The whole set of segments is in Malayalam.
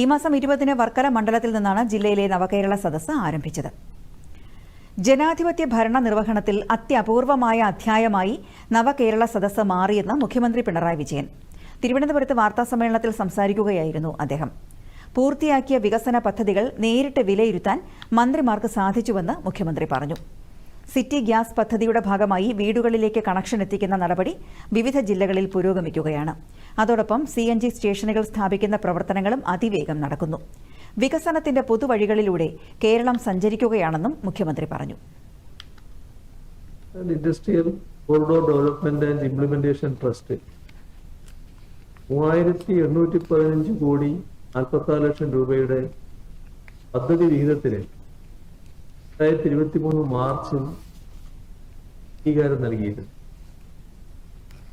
ഈ മാസം ഇരുപതിന് വർക്കല മണ്ഡലത്തിൽ നിന്നാണ് ജില്ലയിലെ നവകേരള സദസ്സ് ആരംഭിച്ചത്. ജനാധിപത്യ ഭരണ നിർവഹണത്തിൽ അത്യപൂർവമായ അധ്യായമായി നവകേരള സദസ്സ് മാറിയെന്ന് മുഖ്യമന്ത്രി പിണറായി വിജയൻ. തിരുവനന്തപുരത്ത് വാർത്താസമ്മേളനത്തിൽ സംസാരിക്കുകയായിരുന്നു അദ്ദേഹം. പൂർത്തിയാക്കിയ വികസന പദ്ധതികൾ നേരിട്ട് വിലയിരുത്താൻ മന്ത്രിമാർക്ക് സാധിച്ചുവെന്ന് മുഖ്യമന്ത്രി പറഞ്ഞു. സിറ്റി ഗ്യാസ് പദ്ധതിയുടെ ഭാഗമായി വീടുകളിലേക്ക് കണക്ഷൻ എത്തിക്കുന്ന നടപടി വിവിധ ജില്ലകളിൽ പുരോഗമിക്കുകയാണ്. അതോടൊപ്പം സി എൻ ജി സ്റ്റേഷനുകൾ സ്ഥാപിക്കുന്ന പ്രവർത്തനങ്ങളും അതിവേഗം നടക്കുന്നു. വികസനത്തിന്റെ പുതുവഴികളിലൂടെ കേരളം സഞ്ചരിക്കുകയാണെന്നും മുഖ്യമന്ത്രി പറഞ്ഞു. Industrial corridor development and implementation trust മൂവായിരത്തി എണ്ണൂറ്റി പതിനഞ്ച് കോടി നാൽപ്പത്തിനാല് ലക്ഷം രൂപയുടെ പദ്ധതി വിഹിതത്തിന് രണ്ടായിരത്തി ഇരുപത്തി മൂന്ന് മാർച്ചിൽ അംഗീകാരം നൽകിയിരുന്നു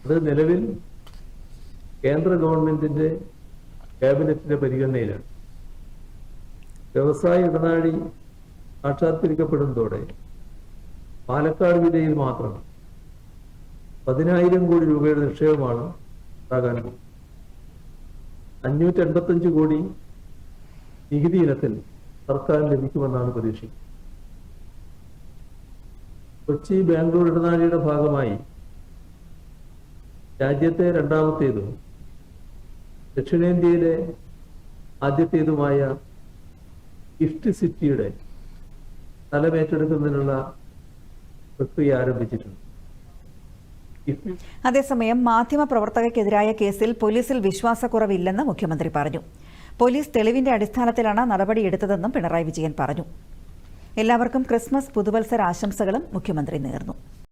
അത് നിലവിൽ കേന്ദ്ര ഗവൺമെന്റിന്റെ ക്യാബിനറ്റിന്റെ പരിഗണനയിലാണ്. വ്യവസായ ഇടനാഴി സാക്ഷാത്കരിക്കപ്പെടുന്നതോടെ പാലക്കാട് ജില്ലയിൽ മാത്രം പതിനായിരം കോടി രൂപയുടെ നിക്ഷേപമാണ് ഉണ്ടാകാൻ അഞ്ഞൂറ്റി എൺപത്തഞ്ച് കോടി നികുതി ഇനത്തിൽ സർക്കാർ ലഭിക്കുമെന്നാണ് പ്രതീക്ഷിക്കുന്നത്. കൊച്ചി ബാംഗ്ലൂർ ഇടനാഴിയുടെ ഭാഗമായി രാജ്യത്തെ രണ്ടാമത്തേതും ദക്ഷിണേന്ത്യയിലെ ആദ്യത്തേതുമായ ഗിഫ്റ്റ് സിറ്റിയുടെ സ്ഥലമേറ്റെടുക്കുന്നതിനുള്ള പ്രക്രിയ ആരംഭിച്ചിട്ടുണ്ട്. അതേസമയം മാധ്യമപ്രവർത്തകയ്ക്കെതിരായ കേസിൽ പോലീസിൽ വിശ്വാസക്കുറവില്ലെന്ന് മുഖ്യമന്ത്രി പറഞ്ഞു. പോലീസ് തെളിവിന്റെ അടിസ്ഥാനത്തിലാണ് നടപടിയെടുത്തതെന്നും പിണറായി വിജയൻ പറഞ്ഞു. എല്ലാവർക്കും ക്രിസ്മസ് പുതുവത്സര ആശംസകളും മുഖ്യമന്ത്രി നേർന്നു